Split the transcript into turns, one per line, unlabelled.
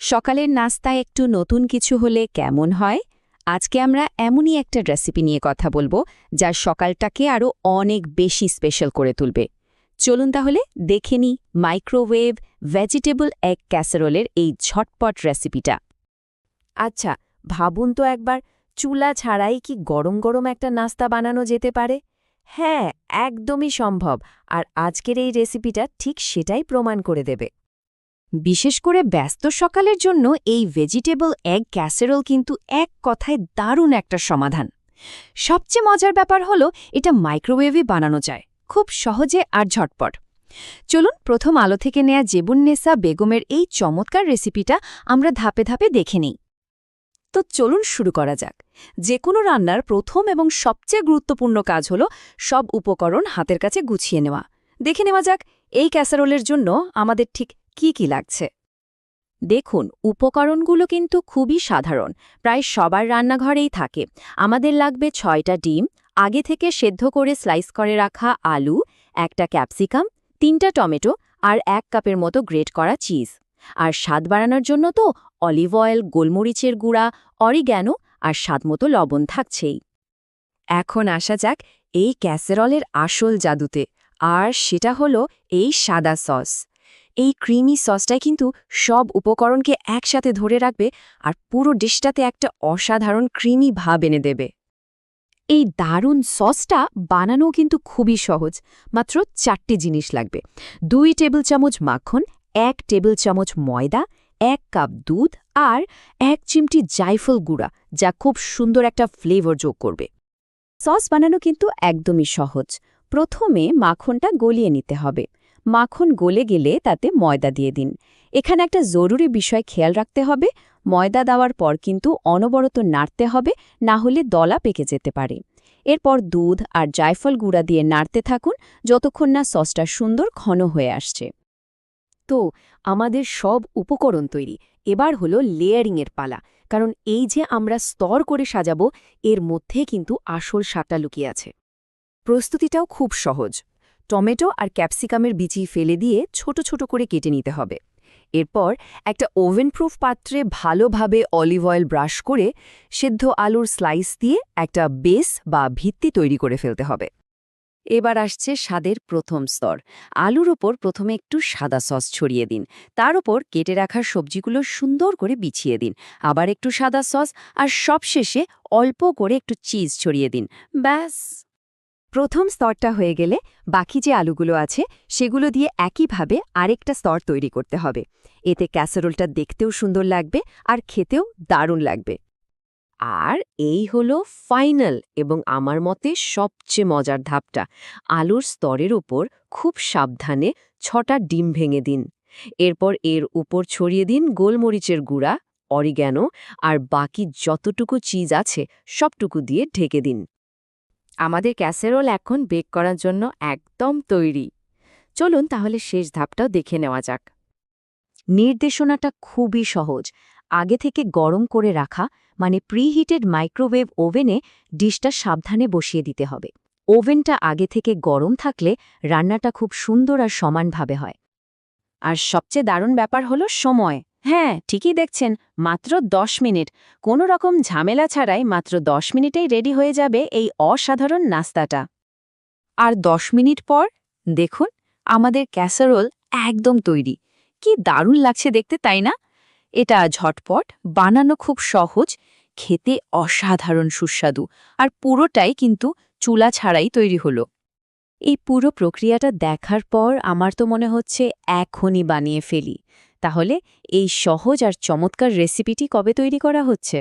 সকালের নাস্তায় একটু নতুন কিছু হলে কেমন হয়? আজকে আমরা এমনই একটা রেসিপি নিয়ে কথা বলব যা সকালটাকে আরও অনেক বেশি স্পেশাল করে তুলবে। চলুন তাহলে দেখে নিই মাইক্রোওয়েভ ভেজিটেবল এগ ক্যাসারোলের এই ঝটপট রেসিপিটা
আচ্ছা ভাবুন তো একবার, চুলা ছাড়াই কি গরম গরম একটা নাস্তা বানানো যেতে পারে? হ্যাঁ একদমই সম্ভব, আর আজকের এই রেসিপিটা ঠিক সেটাই প্রমাণ করে দেবে।
বিশেষ করে ব্যস্ত সকালের জন্য এই ভেজিটেবল এগ ক্যাসেরোল কিন্তু এক কথায় দারুণ একটা সমাধান। সবচেয়ে মজার ব্যাপার হলো এটা মাইক্রোওয়েভে বানানো যায়, খুব সহজে আর ঝটপট। চলুন প্রথম আলো থেকে নেয়া জেবুন্নেসা বেগমের এই চমৎকার রেসিপিটা আমরা ধাপে ধাপে দেখে নিই। তো চলুন শুরু করা যাক। যে কোনো রান্নার প্রথম এবং সবচেয়ে গুরুত্বপূর্ণ কাজ হলো সব উপকরণ হাতের কাছে গুছিয়ে নেওয়া। দেখে নেওয়া যাক, এই ক্যাসারোলের জন্য আমাদের ঠিক কি কি লাগছে? দেখুন, উপকরণগুলো কিন্তু খুবই সাধারণ, প্রায় সবার রান্নাঘরেই থাকে। আমাদের লাগবে ছয়টা ডিম, আগে থেকে সেদ্ধ করে স্লাইস করে রাখা আলু, একটা ক্যাপসিকাম, তিনটা টমেটো আর এক কাপের মতো গ্রেট করা চিজ। আর স্বাদ বাড়ানোর জন্য তো অলিভ অয়েল, গোলমরিচের গুঁড়া, অরিগ্যানো আর স্বাদমতো লবণ থাকছেই। এখন আসা যাক এই ক্যাসেরলের আসল জাদুতে, আর সেটা হলো এই সাদা সস। এই ক্রিমি সসটাই কিন্তু সব উপকরণকে একসাথে ধরে রাখবে আর পুরো ডিশটাতে একটা অসাধারণ ক্রিমি ভাব এনে দেবে। এই দারুণ সসটা বানানো কিন্তু খুবই সহজ, মাত্র চারটি জিনিস লাগবে। দুই টেবিল চামচ মাখন, এক টেবিল চামচ ময়দা, এক কাপ দুধ আর এক চিমটি জাইফল গুঁড়া, যা খুব সুন্দর একটা ফ্লেভার যোগ করবে। সস বানানো কিন্তু একদমই সহজ। প্রথমে মাখনটা গলিয়ে নিতে হবে। মাখন গলে গেলে তাতে ময়দা দিয়ে দিন। এখানে একটা জরুরি বিষয় খেয়াল রাখতে হবে। ময়দা দেওয়ার পর কিন্তু অনবরত নাড়তে হবে, না হলে দলা পেকে যেতে পারে। এরপর দুধ আর জায়ফল গুঁড়া দিয়ে নাড়তে থাকুন, যতক্ষণ না সসটা সুন্দর ঘন হয়ে আসছে। তো, আমাদের সব উপকরণ তৈরি। এবার হলো লেয়ারিংয়ের পালা, কারণ এই যে আমরা স্তর করে সাজাবো, এর মধ্যে কিন্তু আসল স্বাদটা লুকিয়ে আছে। প্রস্তুতিটাও খুব সহজ। টমেটো আর ক্যাপসিকামের বিচি ফেলে দিয়ে ছোট ছোট করে কেটে নিতে হবে। এরপর একটা ওভেনপ্রুফ পাত্রে ভালোভাবে অলিভ অয়েল ব্রাশ করে সেদ্ধ আলুর স্লাইস দিয়ে একটা বেস বা ভিত্তি তৈরি করে ফেলতে হবে। এবার আসছে স্বাদের প্রথম স্তর। আলুর ওপর প্রথমে একটু সাদা সস ছড়িয়ে দিন। তার ওপর কেটে রাখা সবজিগুলো সুন্দর করে বিছিয়ে দিন। আবার একটু সাদা সস আর সবশেষে অল্প করে একটু চিজ ছড়িয়ে দিন। ব্যাস! প্রথম স্তরটা হয়ে গেলে বাকি যে আলুগুলো আছে, সেগুলো দিয়ে একইভাবে আরেকটা স্তর তৈরি করতে হবে। এতে ক্যাসারোলটা দেখতেও সুন্দর লাগবে আর খেতেও দারুণ লাগবে। আর এই হলো ফাইনাল এবং আমার মতে সবচেয়ে মজার ধাপটা। আলুর স্তরের উপর খুব সাবধানে ছটা ডিম ভেঙে দিন। এরপর এর উপর ছড়িয়ে দিন গোলমরিচের গুঁড়া, অরিগ্যানো আর বাকি যতটুকু চিজ আছে, সবটুকু দিয়ে ঢেকে দিন। আমাদের ক্যাসেরোল এখন বেক করার জন্য একদম তৈরি। চলুন তাহলে শেষ ধাপটাও দেখে নেওয়া যাক। নির্দেশনাটা খুবই সহজ। আগে থেকে গরম করে রাখা মানে প্রিহিটেড মাইক্রোওয়েভ ওভেনে ডিশটা সাবধানে বসিয়ে দিতে হবে। ওভেনটা আগে থেকে গরম থাকলে রান্নাটা খুব সুন্দর আর সমানভাবে হয়। আর সবচেয়ে দারুণ ব্যাপার হলো সময়। হ্যাঁ ঠিকই দেখছেন, মাত্র দশ মিনিট। কোনো রকম ঝামেলা ছাড়াই মাত্র দশ মিনিটেই রেডি হয়ে যাবে এই অসাধারণ নাস্তাটা। আর দশ মিনিট পর, দেখুন, আমাদের ক্যাসারোল একদম তৈরি। কি দারুণ লাগছে দেখতে, তাই না? এটা ঝটপট, বানানো খুব সহজ, খেতে অসাধারণ সুস্বাদু, আর পুরোটাই কিন্তু চুলা ছাড়াই তৈরি হলো। এই পুরো প্রক্রিয়াটা দেখার পর আমার তো মনে হচ্ছে এখনই বানিয়ে ফেলি। তাহলে এই সহজ আর চমৎকার রেসিপিটি কবে তৈরি করা হচ্ছে?